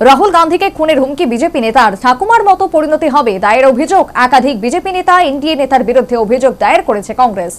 রাহুল গান্ধীকে খুনের হুমকি বিজেপি নেতার। ঠাকুমার মতো পরিণতি হবে দায়ের অভিযোগ একাধিক বিজেপি নেতা, এনডিএ নেতার বিরুদ্ধে অভিযোগ দায়ের করেছে কংগ্রেস।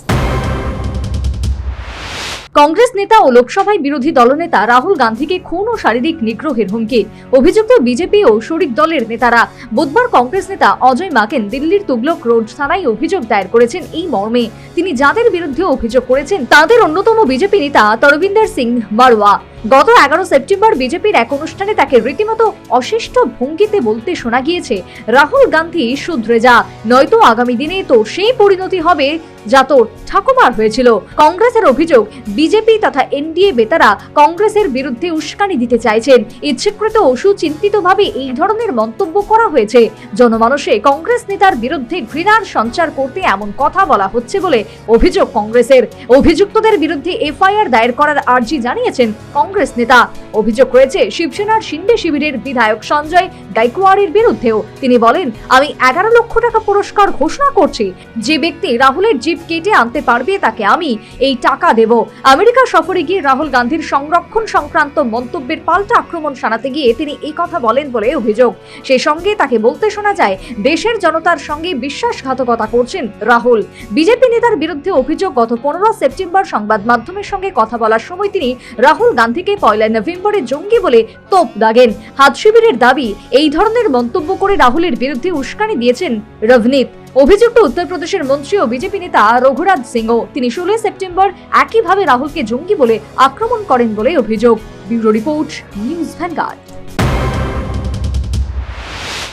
কংগ্রেস নেতা ও লোকসভায় বিরোধী দলনেতা রাহুল গান্ধীকে খুন ও শারীরিক নিগ্রহের হুমকি। অভিযুক্ত বিজেপি ও শরিক দলের নেতারা বুধবার কংগ্রেস নেতা অজয় মাকেন দিল্লির তুগলক রোড থানায় অভিযোগ দায়ের করেছেন এই মর্মে। তিনি যাদের বিরুদ্ধে অভিযোগ করেছেন, তাদের অন্যতম বিজেপি নেতা তরবিন্দর সিং মারওয়া। গত এগারো সেপ্টেম্বর বিজেপির এক অনুষ্ঠানে তাকে রীতিমতো অশিষ্ট ভঙ্গিতে বলতে শোনা গিয়েছে, রাহুল গান্ধী শুধরে যা। নয়তো আগামী দিনে তোর সেই পরিণতি হবে যা তোর ঠাকুমার হয়েছিল। কংগ্রেসের অভিযোগ, বিজেপি তথা এনডিএ বেতারা কংগ্রেসের বিরুদ্ধে উস্কানি দিতে চাইছেন। ইচ্ছাকৃত ও সুচিন্তিতভাবে এই ধরনের মন্তব্য করা হয়েছে। জনমানসে কংগ্রেস নেতার বিরুদ্ধে ঘৃণার সঞ্চার করতে এমন কথা বলা হচ্ছে বলে অভিযোগ কংগ্রেসের। অভিযুক্তদের বিরুদ্ধে এফআইআর দায়ের করার আর্জি জানিয়েছেন কংগ্রেস নেতা। অভিযোগ রয়েছে, শিবসেনার শিন্ডে শিবিরের বিধায়ক সঞ্জয় গাইকোয়াড়ের বিরুদ্ধেও। তিনি বলেন, আমি এগারো লক্ষ টাকা পুরস্কার ঘোষণা করছি। যে ব্যক্তি রাহুলের জিপ কেটে আনতে পারবে তাকে আমি এই টাকা দেব। আমেরিকা সফরে গিয়ে রাহুল গান্ধীর সংরক্ষণ সংক্রান্ত মন্তব্যের পাল্টা আক্রমণ শানাতে গিয়ে তিনি এই কথা বলেন বলে অভিযোগ। সেই সঙ্গে তাকে বলতে শোনা যায়, দেশের জনতার সঙ্গে বিশ্বাসঘাতকতা করছেন রাহুল। বিজেপি নেতার বিরুদ্ধে অভিযোগ গত পনেরো সেপ্টেম্বর সংবাদ মাধ্যমের সঙ্গে কথা বলার সময় তিনি রাহুল গান্ধীকে পয়লা নভেম্বরে জঙ্গি বলে তোপ দাগেন। হাত শিবিরের দাবি, এই ধরনের মন্তব্য করে রাহুলের বিরুদ্ধে উস্কানি দিয়েছেন রভনীত। অভিযুক্ত উত্তরপ্রদেশের মন্ত্রী ও বিজেপি নেতা রঘুরাজ সিংহ। তিনি ষোলোই সেপ্টেম্বর একইভাবে রাহুলকে জঙ্গি বলে আক্রমণ করেন বলে অভিযোগ। Bureau report, News Vanguard.